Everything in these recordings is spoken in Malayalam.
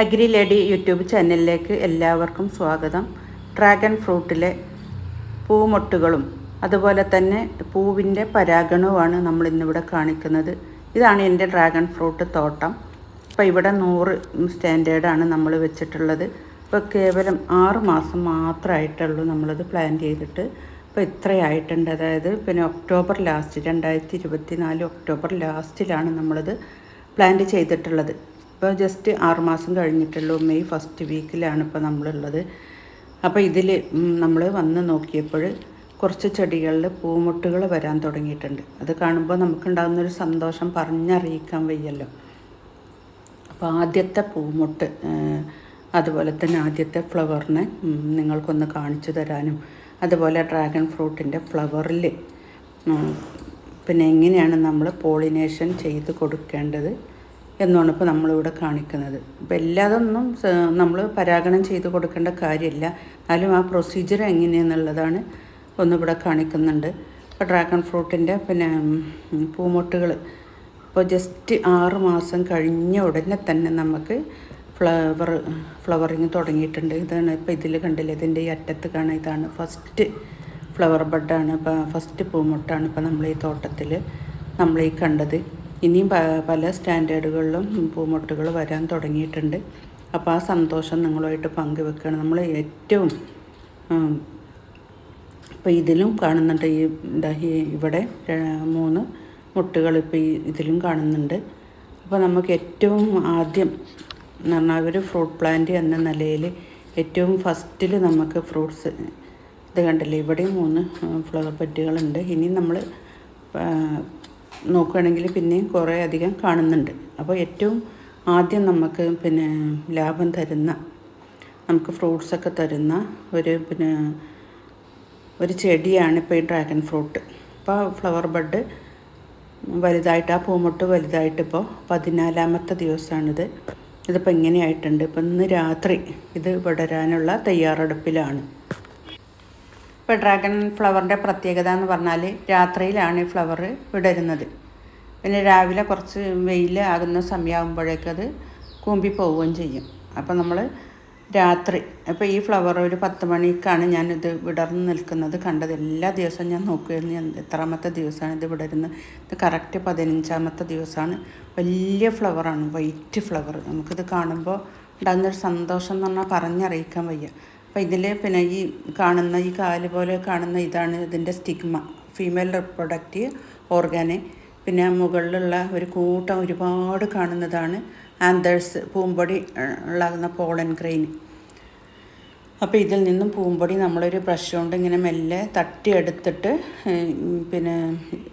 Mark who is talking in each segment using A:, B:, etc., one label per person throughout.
A: അഗ്രി ലേഡി യൂട്യൂബ് ചാനലിലേക്ക് എല്ലാവർക്കും സ്വാഗതം. ഡ്രാഗൺ ഫ്രൂട്ടിലെ പൂമൊട്ടുകളും അതുപോലെ തന്നെ പൂവിന്റെ പരാഗണവുമാണ് നമ്മൾ ഇന്നിവിടെ കാണിക്കുന്നത്. ഇതാണ് എന്റെ ഡ്രാഗൺ ഫ്രൂട്ട് തോട്ടം. അപ്പോൾ ഇവിടെ നൂറ് സ്റ്റാൻഡേർഡാണ് നമ്മൾ വെച്ചിട്ടുള്ളത്. ഇപ്പോൾ കേവലം ആറ് മാസം മാത്രമായിട്ടുള്ളൂ നമ്മളത് പ്ലാൻ ചെയ്തിട്ട്. ഇപ്പോൾ ഇത്രയായിട്ടുണ്ട്. അതായത് പിന്നെ ഒക്ടോബർ ലാസ്റ്റ് രണ്ടായിരത്തി ഇരുപത്തി നാല് ഒക്ടോബർ ലാസ്റ്റിലാണ് നമ്മളത് പ്ലാന്റ് ചെയ്തിട്ടുള്ളത്. ഇപ്പോൾ ജസ്റ്റ് ആറുമാസം കഴിഞ്ഞിട്ടുള്ളൂ. മെയ് ഫസ്റ്റ് വീക്കിലാണ് ഇപ്പോൾ നമ്മളുള്ളത്. അപ്പോൾ ഇതിൽ നമ്മൾ വന്ന് നോക്കിയപ്പോൾ കുറച്ച് ചെടികളിൽ പൂമുട്ടുകൾ വരാൻ തുടങ്ങിയിട്ടുണ്ട്. അത് കാണുമ്പോൾ നമുക്കുണ്ടാകുന്നൊരു സന്തോഷം പറഞ്ഞറിയിക്കാൻ വയ്യല്ലോ. അപ്പോൾ ആദ്യത്തെ പൂമുട്ട് അതുപോലെ തന്നെ ആദ്യത്തെ ഫ്ലവറിനെ നിങ്ങൾക്കൊന്ന് കാണിച്ചു തരാനും അതുപോലെ ഡ്രാഗൺ ഫ്രൂട്ടിന്റെ ഫ്ലവറിൽ പിന്നെ എങ്ങനെയാണ് നമ്മൾ പോളിനേഷൻ ചെയ്ത് കൊടുക്കേണ്ടത് എന്നാണ് ഇപ്പോൾ നമ്മളിവിടെ കാണിക്കുന്നത്. അപ്പോൾ എല്ലാതൊന്നും നമ്മൾ പരാഗണം ചെയ്ത് കൊടുക്കേണ്ട കാര്യമില്ല. എന്നാലും ആ പ്രൊസീജിയർ എങ്ങനെയെന്നുള്ളതാണ് ഒന്നിവിടെ കാണിക്കുന്നുണ്ട്. ഇപ്പോൾ ഡ്രാഗൺ ഫ്രൂട്ടിന്റെ പിന്നെ പൂമൊട്ടുകൾ ഇപ്പോൾ ജസ്റ്റ് ആറ് മാസം കഴിഞ്ഞ ഉടനെ തന്നെ നമുക്ക് ഫ്ലവർ ഫ്ലവറിങ് തുടങ്ങിയിട്ടുണ്ട്. ഇതാണ് ഇപ്പോൾ ഇതിൽ കണ്ടില്ല? ഇതിന്റെ ഈ അറ്റത്ത് കാണാൻ ഇതാണ്. ഫസ്റ്റ് ഫ്ലവർ ബഡാണ് ഇപ്പോൾ ഫസ്റ്റ് പൂമൊട്ടാണ് ഇപ്പോൾ നമ്മൾ ഈ തോട്ടത്തിൽ നമ്മൾ ഈ കണ്ടത്. ഇനിയും പല സ്റ്റാൻഡേർഡുകളിലും പൂമുട്ടുകൾ വരാൻ തുടങ്ങിയിട്ടുണ്ട്. അപ്പോൾ ആ സന്തോഷം നിങ്ങളുമായിട്ട് പങ്കുവെക്കുകയാണ് നമ്മൾ ഏറ്റവും ഇപ്പോൾ ഇതിലും കാണുന്നുണ്ട് ഈ ഇവിടെ മൂന്ന് മുട്ടുകൾ ഇപ്പോൾ ഈ ഇതിലും കാണുന്നുണ്ട്. അപ്പോൾ നമുക്ക് ഏറ്റവും ആദ്യം എന്ന് പറഞ്ഞാൽ ഒരു ഫ്രൂട്ട് പ്ലാന്റ് എന്ന നിലയിൽ ഏറ്റവും ഫസ്റ്റിൽ നമുക്ക് ഫ്രൂട്ട്സ് ഇത് കണ്ടില്ലേ? ഇവിടെയും മൂന്ന് ഫ്ലവർ പെറ്റുകളുണ്ട്. ഇനി നമ്മൾ നോക്കുകയാണെങ്കിൽ പിന്നെയും കുറേ അധികം കാണുന്നുണ്ട്. അപ്പോൾ ഏറ്റവും ആദ്യം നമുക്ക് പിന്നെ ലാഭം തരുന്ന നമുക്ക് ഫ്രൂട്ട്സൊക്കെ തരുന്ന ഒരു പിന്നെ ഒരു ചെടിയാണ് ഇപ്പോൾ ഈ ഡ്രാഗൺ ഫ്രൂട്ട്. ഇപ്പോൾ ഫ്ലവർ ബഡ് വലുതായിട്ട് ആ പൂമുട്ട് വലുതായിട്ട് ഇപ്പോൾ പതിനാലാമത്തെ ദിവസമാണിത്. ഇതിപ്പോൾ ഇങ്ങനെയായിട്ടുണ്ട്. ഇപ്പം ഇന്ന് രാത്രി ഇത് വിടരാനുള്ള തയ്യാറെടുപ്പിലാണ്. ഇപ്പോൾ ഡ്രാഗൺ ഫ്ലവറിന്റെ പ്രത്യേകത എന്ന് പറഞ്ഞാൽ രാത്രിയിലാണ് ഈ ഫ്ലവർ വിടരുന്നത്. പിന്നെ രാവിലെ കുറച്ച് വെയിൽ ആകുന്ന സമയമാകുമ്പോഴേക്കത് കൂമ്പി പോവുകയും ചെയ്യും. അപ്പോൾ നമ്മൾ രാത്രി അപ്പോൾ ഈ ഫ്ലവർ ഒരു പത്ത് മണിക്കാണ് ഞാനിത് വിടർന്ന് നിൽക്കുന്നത്. കണ്ടത് എല്ലാ ദിവസവും ഞാൻ നോക്കുമായിരുന്നു ഞാൻ എത്രാമത്തെ ദിവസമാണ് ഇത് വിടരുന്നത്. ഇത് കറക്റ്റ് പതിനഞ്ചാമത്തെ ദിവസമാണ്. വലിയ ഫ്ലവറാണ് വൈറ്റ് ഫ്ലവർ നമുക്കിത് കാണുമ്പോൾ ഉണ്ടാകുന്നൊരു സന്തോഷം എന്ന് പറഞ്ഞാൽ പറഞ്ഞറിയിക്കാൻ വയ്യ. അപ്പോൾ ഇതിൽ പിന്നെ ഈ കാണുന്ന ഈ കാൽ പോലെ കാണുന്ന ഇതാണ് ഇതിന്റെ സ്റ്റിഗ്മ. Female reproductive ഓർഗാന്. പിന്നെ മുകളിലുള്ള ഒരു കൂട്ടം ഒരുപാട് കാണുന്നതാണ് ആന്തേഴ്സ് പൂമ്പൊടി ഉള്ളാകുന്ന പോളൻ ഗ്രെയിൻ. അപ്പോൾ ഇതിൽ നിന്നും പൂമ്പൊടി നമ്മളൊരു ബ്രഷ് കൊണ്ട് ഇങ്ങനെ മെല്ലെ തട്ടിയെടുത്തിട്ട് പിന്നെ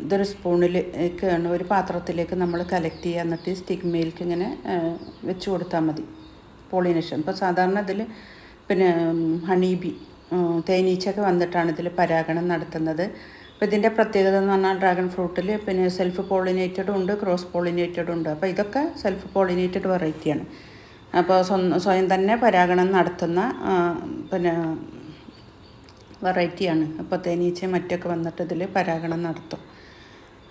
A: ഇതൊരു സ്പൂണിലേക്ക് ഒരു പാത്രത്തിലേക്ക് നമ്മൾ കലക്ട് ചെയ്യുക. എന്നിട്ട് സ്റ്റിഗ്മയിലേക്ക് ഇങ്ങനെ വെച്ച് കൊടുത്താൽ മതി. പോളിനേഷൻ. ഇപ്പോൾ സാധാരണ ഇതിൽ പിന്നെ ഹണി ബി തേനീച്ചയൊക്കെ വന്നിട്ടാണ് ഇതിൽ പരാഗണം നടത്തുന്നത്. അപ്പോൾ ഇതിന്റെ പ്രത്യേകത എന്ന് പറഞ്ഞാൽ ഡ്രാഗൺ ഫ്രൂട്ടിൽ പിന്നെ സെൽഫ് പോളിനേറ്റഡും ഉണ്ട് ക്രോസ് പോളിനേറ്റഡും ഉണ്ട്. അപ്പോൾ ഇതൊക്കെ സെൽഫ് പോളിനേറ്റഡ് വെറൈറ്റിയാണ്. അപ്പോൾ സ്വയം തന്നെ പരാഗണം നടത്തുന്ന പിന്നെ വെറൈറ്റിയാണ്. അപ്പോൾ തേനീച്ചയും മറ്റൊക്കെ വന്നിട്ട് ഇതിൽ പരാഗണം നടത്തും.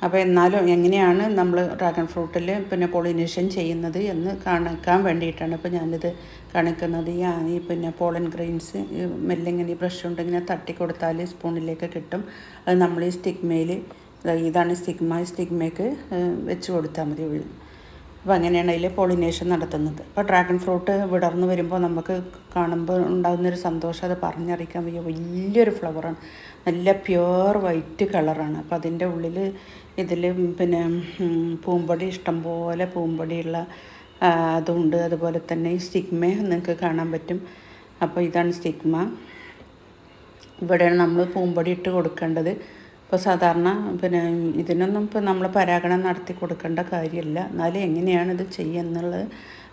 A: അപ്പോൾ എന്നാലും എങ്ങനെയാണ് നമ്മൾ ഡ്രാഗൺ ഫ്രൂട്ടിൽ പിന്നെ പോളിനേഷൻ ചെയ്യുന്നത് എന്ന് കാണിക്കാൻ വേണ്ടിയിട്ടാണ് ഇപ്പോൾ ഞാനിത് കാണിക്കുന്നത്. ഈ പിന്നെ പോളൻ ഗ്രെയിൻസ് മെല്ലെ ഇങ്ങനെ ഈ ബ്രഷ് കൊണ്ട് ഇങ്ങനെ തട്ടി കൊടുത്താൽ സ്പൂണിലേക്ക് കിട്ടും. അത് നമ്മൾ ഈ സ്റ്റിഗ്മയിൽ ഇതാണ് സ്റ്റിഗ്മ സ്റ്റിഗ്മയ്ക്ക് വെച്ച് കൊടുത്താൽ മതി അപ്പോൾ അങ്ങനെയാണ് അതിൽ പോളിനേഷൻ നടത്തുന്നത്. അപ്പോൾ ഡ്രാഗൺ ഫ്രൂട്ട് വിടർന്ന് വരുമ്പോൾ നമുക്ക് കാണുമ്പോൾ ഉണ്ടാകുന്നൊരു സന്തോഷം അത് പറഞ്ഞറിയിക്കാൻ വയ്യ. വലിയൊരു ഫ്ലവറാണ് നല്ല പ്യുവർ വൈറ്റ് കളറാണ് അപ്പോൾ അതിന്റെ ഉള്ളിൽ ഇതിൽ പിന്നെ പൂമ്പടി ഇഷ്ടംപോലെ പൂമ്പൊടിയുള്ള അതുണ്ട്. അതുപോലെ തന്നെ ഈ സ്റ്റിഗ്മ നിങ്ങൾക്ക് കാണാൻ പറ്റും. അപ്പോൾ ഇതാണ് സ്റ്റിഗ്മ ഇവിടെയാണ് നമ്മൾ പൂമ്പൊടി ഇട്ട് കൊടുക്കേണ്ടത്. ഇപ്പോൾ സാധാരണ പിന്നെ ഇതിനൊന്നും ഇപ്പോൾ നമ്മൾ പരാഗണം നടത്തി കൊടുക്കേണ്ട കാര്യമില്ല. എന്നാലും എങ്ങനെയാണ് ഇത് ചെയ്യുക എന്നുള്ളത്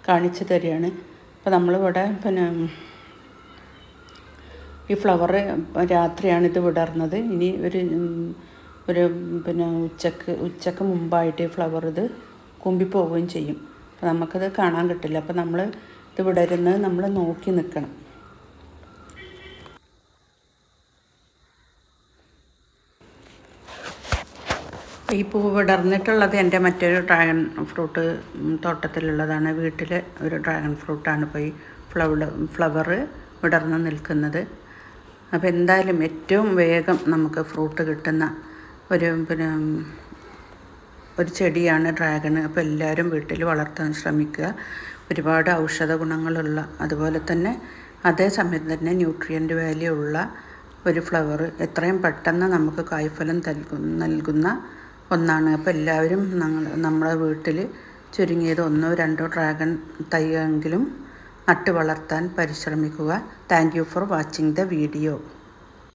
A: കാണിച്ചു തരികയാണ്. ഇപ്പോൾ നമ്മളിവിടെ പിന്നെ ഈ ഫ്ലവർ രാത്രിയാണ് ഇത് വിടർന്നത്. ഇനി ഒരു ഒരു പിന്നെ ഉച്ചയ്ക്ക് ഉച്ചയ്ക്ക് മുമ്പായിട്ട് ഈ ഫ്ലവർ ഇത് കുമ്പിപ്പോവുകയും ചെയ്യും. അപ്പോൾ നമുക്കത് കാണാൻ കിട്ടില്ല. അപ്പോൾ നമ്മൾ ഇത് വിടരുന്നത് നമ്മൾ നോക്കി നിൽക്കണം. ഈ പൂ വിടർന്നിട്ടുള്ളത് എന്റെ മറ്റൊരു ഡ്രാഗൺ ഫ്രൂട്ട് തോട്ടത്തിലുള്ളതാണ്. വീട്ടിൽ ഒരു ഡ്രാഗൺ ഫ്രൂട്ടാണ് ഇപ്പോൾ ഈ ഫ്ലവർ ഫ്ലവർ വിടർന്ന് നിൽക്കുന്നത്. അപ്പോൾ എന്തായാലും ഏറ്റവും വേഗം നമുക്ക് ഫ്രൂട്ട് കിട്ടുന്ന ഒരു പിന്നെ ഒരു ചെടിയാണ് ഡ്രാഗൺ അപ്പോൾ എല്ലാവരും വീട്ടിൽ വളർത്താൻ ശ്രമിക്കുക. ഒരുപാട് ഔഷധ ഗുണങ്ങളുള്ള അതുപോലെ തന്നെ അതേ സമയത്ത് തന്നെ ന്യൂട്രിയന്റ് വാല്യൂ ഉള്ള ഒരു ഫ്ലവർ എത്രയും പെട്ടെന്ന് നമുക്ക് കായ്ഫലം നൽകുന്ന നൽകുന്ന ഒന്നാണ്. അപ്പോൾ എല്ലാവരും നമ്മുടെ വീട്ടിൽ ചുരുങ്ങിയത് ഒന്നോ രണ്ടോ ഡ്രാഗൺ തൈയെങ്കിലും നട്ടു വളർത്താൻ പരിശ്രമിക്കുക. Thank for watching the video.